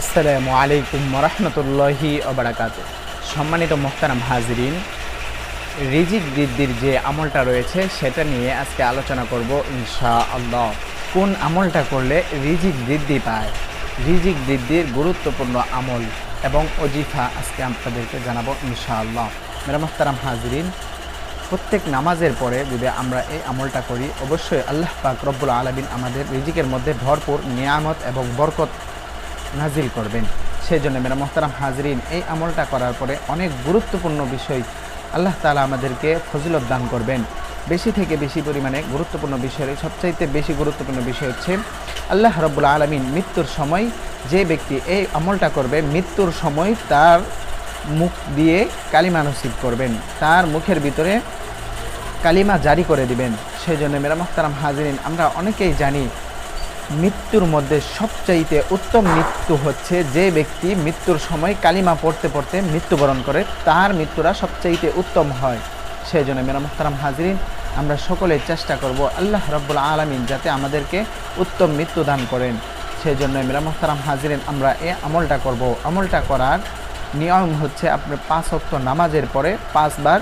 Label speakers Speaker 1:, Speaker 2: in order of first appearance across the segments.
Speaker 1: আসসালামু আলাইকুম রহমতুল্লাহি ওবরাকাত। সম্মানিত মোহতারাম হাজরিন, রিজিক বৃদ্ধির যে আমলটা রয়েছে সেটা নিয়ে আজকে আলোচনা করব ইনশা আল্লাহ কোন আমলটা করলে রিজিক বৃদ্ধি পায়? রিজিক বৃদ্ধির গুরুত্বপূর্ণ আমল এবং অজিফা আজকে আপনাদেরকে জানাব ইনশা আল্লাহ মেরা মোহতারাম হাজরিন, প্রত্যেক নামাজের পরে যদি আমরা এই আমলটা করি, অবশ্যই আল্লাহ পাক রব্বুল আলমিন আমাদের রিজিকের মধ্যে ভরপুর নিয়ামত এবং বরকত নাজিল করবেন। সেই জন্য মেরা মোহতারাম হাজরিন, এই আমলটা করার পরে অনেক গুরুত্বপূর্ণ বিষয় আল্লাহ তালা আমাদেরকে ফজিলত দান করবেন। বেশি থেকে বেশি পরিমাণে গুরুত্বপূর্ণ বিষয় সবচাইতে বেশি গুরুত্বপূর্ণ বিষয় হচ্ছে, আল্লাহ রব্বুল আলমিন মৃত্যুর সময় যে ব্যক্তি এই আমলটা করবে, মৃত্যুর সময় তার মুখ দিয়ে কালিমা নসিব করবেন। তার মুখের ভিতরে কালিমা জারি করে দিবেন। সেই জন্য মেরা মোহতারাম হাজরিন, আমরা অনেকেই জানি মৃত্যুর মধ্যে সবচাইতে উত্তম মৃত্যু হচ্ছে যে ব্যক্তি মৃত্যুর সময় কালিমা পড়তে পড়তে মৃত্যুবরণ করে, তার মৃত্যুরা সবচাইতে উত্তম হয়। সেই জন্য মেরা মোহতারাম হাজরিন, আমরা সকলে চেষ্টা করব আল্লাহ রব্বুল আলমিন যাতে আমাদেরকে উত্তম মৃত্যু দান করেন। সেই জন্য মেরা মোহতারাম হাজরিন, আমরা এ আমলটা করব। আমলটা করার নিয়ম হচ্ছে আপনার পাঁচ অক্ত নামাজের পরে পাঁচবার,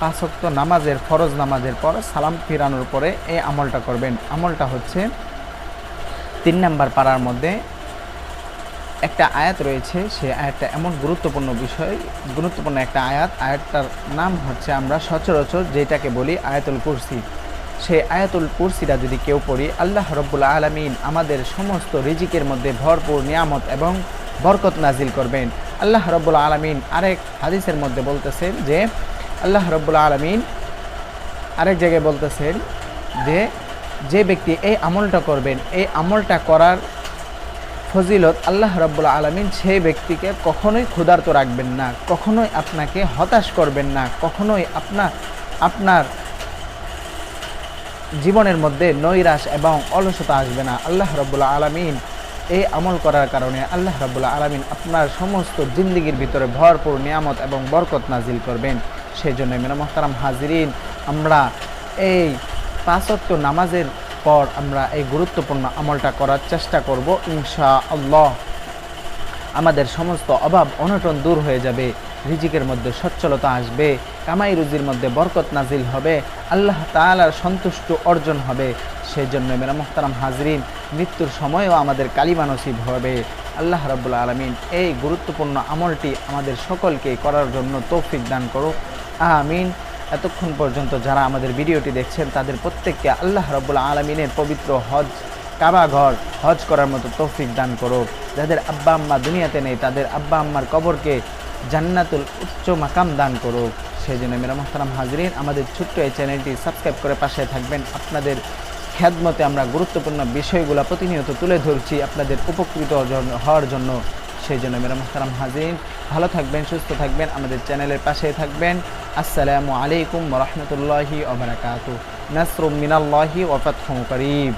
Speaker 1: পাঁচ অক্ত নামাজের ফরজ নামাজের পর সালাম ফিরানোর পরে এই আমলটা করবেন। আমলটা হচ্ছে তিন নাম্বার পাড়ার মধ্যে একটা আয়াত রয়েছে সেই আয়াতটা এমন গুরুত্বপূর্ণ বিষয়, গুরুত্বপূর্ণ একটা আয়াত। আয়াতটার নাম হচ্ছে আমরা সচরাচর যেটাকে বলি আয়াতুল কুরসি। সেই আয়াতুল কুরসিটা যদি কেউ পড়ি, আল্লাহ রব্বুল আলমিন আমাদের সমস্ত রিজিকের মধ্যে ভরপুর নিয়ামত এবং বরকত নাজিল করবেন। আল্লাহ রব্বুল আলমিন আরেক হাদিসের মধ্যে বলতেছেন যে, আল্লাহ রব্বুল আলমিন আরেক জায়গায় বলতেছেন যে যে ব্যক্তি এই আমলটা করবেন, এই আমলটা করার ফজিলত আল্লাহ রব্বুল আলমিন সেই ব্যক্তিকে কখনোই ক্ষুধার্ত রাখবেন না, কখনোই আপনাকে হতাশ করবেন না, কখনোই আপনার আপনার জীবনের মধ্যে নৈরাশ এবং অলসতা আসবে না। আল্লাহ রব্বুল আলমিন এই আমল করার কারণে আল্লাহ রব্বুল্লাহ আলমিন আপনার সমস্ত জিন্দগির ভিতরে ভরপুর নিয়ামত এবং বরকত নাজিল করবেন। সেই জন্য মেরা মোহতারাম হাজিরিন, আমরা এই পাঁচত্ব নামাজের পর আমরা এই গুরুত্বপূর্ণ আমলটা করার চেষ্টা করব ইনশা আল্লাহ আমাদের সমস্ত অভাব, অনটন দূর হয়ে যাবে, রিজিকের মধ্যে সচ্ছলতা আসবে, কামাই রুজির মধ্যে বরকত নাজিল হবে, আল্লাহ তালার সন্তুষ্ট অর্জন হবে। সেই জন্য মেরা মোহতারাম হাজরিন, মৃত্যুর সময়ও আমাদের কালিমা নসিব হবে। আল্লাহ রাবুল্লা আলমিন এই গুরুত্বপূর্ণ আমলটি আমাদের সকলকে করার জন্য তৌফিক দান করুক। আমিন। এতক্ষণ পর্যন্ত যারা আমাদের ভিডিওটি দেখছেন, তাদের প্রত্যেককে আল্লাহ রব্বুল্লা আলমিনের পবিত্র হজ কাবা ঘর হজ করার মতো তৌফিক দান করুক। যাদের আব্বা আম্মা দুনিয়াতে নেই, তাদের আব্বা আম্মার কবরকে জান্নাতুল উচ্চ মাকাম দান করুক। সেই জন্য মেরা মোহতারাম হাজরিন, আমাদের ছোট্ট এই চ্যানেলটি সাবস্ক্রাইব করে পাশে থাকবেন। আপনাদের খ্যাদমতে আমরা গুরুত্বপূর্ণ বিষয়গুলো প্রতিনিয়ত তুলে ধরছি আপনাদের উপকৃত হওয়ার জন্য। সেই জন্য মেরা মোহতারাম হাজরিন, ভালো থাকবেন, সুস্থ থাকবেন, আমাদের চ্যানেলের পাশে থাকবেন। আসসালামু আলাইকুম রহমতুল্লাহি ওবরাকাতু নাসরুম মিনাল্লাহি ওয়াফাতহুম করিব